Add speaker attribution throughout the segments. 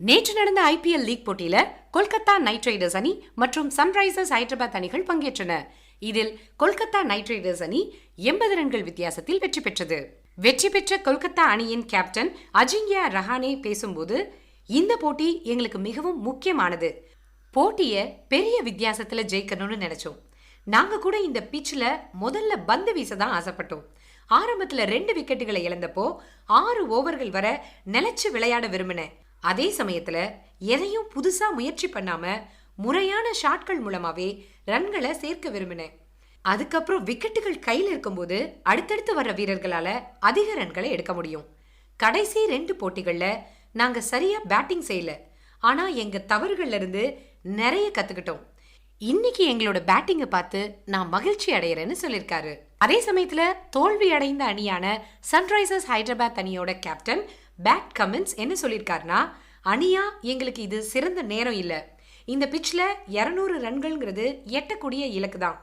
Speaker 1: நேற்று நடந்த IPL league போட்டியில கொல்கத்தா நைட் ரைடர்ஸ் அணி மற்றும் சன்ரைசர்ஸ் ஹைதராபாத் அணிகள் பங்கேற்றன. இதில் கொல்கத்தா நைட் ரைடர்ஸ் அணி எண்பது ரன்கள் வித்தியாசத்தில் வெற்றி பெற்றது. வெற்றி பெற்ற கொல்கத்தா அணியின் கேப்டன் அஜிங்கியா ரஹானே பேசும்போது இந்த போட்டி எங்களுக்கு மிகவும் முக்கியமானது. போட்டியை பெரிய வித்தியாசத்தில் ஜெயிக்கணும்னு நினைச்சோம். நாங்கள் கூட இந்த பிச்சில் முதல்ல பந்து வீச தான் ஆசைப்பட்டோம். ஆரம்பத்தில் ரெண்டு விக்கெட்டுகளை இழந்தப்போ ஆறு ஓவர்கள் வர நிலைச்சு விளையாட விரும்பினேன். அதே சமயத்துல எதையும் புதுசா முயற்சி பண்ணாம முறையான ஷாட்கள் மூலமாவே ரன்களை சேர்க்க விரும்பினேன். அதுக்கப்புறம் விக்கெட்டுகள் கையில் இருக்கும்போது அடுத்தடுத்து வர்ற வீரர்களால அதிக ரன்களை எடுக்க முடியும். கடைசி ரெண்டு போட்டிகளில் நாங்க சரியா பேட்டிங் செய்யல. ஆனா எங்க தவறுகள்ல இருந்து நிறைய கத்துக்கிட்டோம். இன்னைக்கு எங்களோட பேட்டிங்கை பார்த்து நான் மகிழ்ச்சி அடையிறேன்னு சொல்லியிருக்காரு. அதே சமயத்துல தோல்வி அடைந்த அணியான சன்ரைசர்ஸ் ஹைதராபாத் அணியோட கேப்டன் பேட் கமெண்ட்ஸ் என்ன சொல்லியிருக்காருன்னா அனியா எங்களுக்கு இது சிறந்த நேரம் இல்லை. இந்த பிச்சில் இரநூறு ரன்கள்ங்கிறது எட்டக்கூடிய இலக்கு தான்.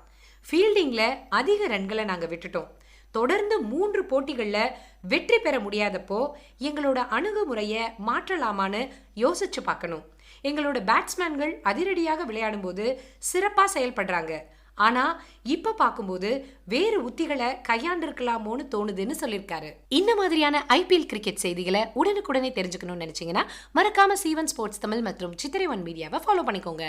Speaker 1: ஃபீல்டிங்கில் அதிக ரன்களை நாங்கள் விட்டுட்டோம். தொடர்ந்து மூன்று போட்டிகளில் வெற்றி பெற முடியாதப்போ எங்களோட அணுகுமுறையை மாற்றலாமான்னு யோசிச்சு பார்க்கணும். எங்களோட பேட்ஸ்மேன்கள் அதிரடியாக விளையாடும்போது சிறப்பாக செயல்படுறாங்க. ஆனா இப்ப பார்க்கும்போது வேறு உத்திகளை கையாண்டிருக்கலாமோன்னு தோணுதுன்னு சொல்லியிருக்காரு. இந்த மாதிரியான ஐபிஎல் கிரிக்கெட் செய்திகளை உடனுக்குடனே தெரிஞ்சுக்கணும்னு நினைச்சீங்கன்னா மறக்காம சீவன் ஸ்போர்ட்ஸ் தமிழ் மற்றும் சித்திரை ஒன் மீடியாவை ஃபாலோ பண்ணிக்கோங்க.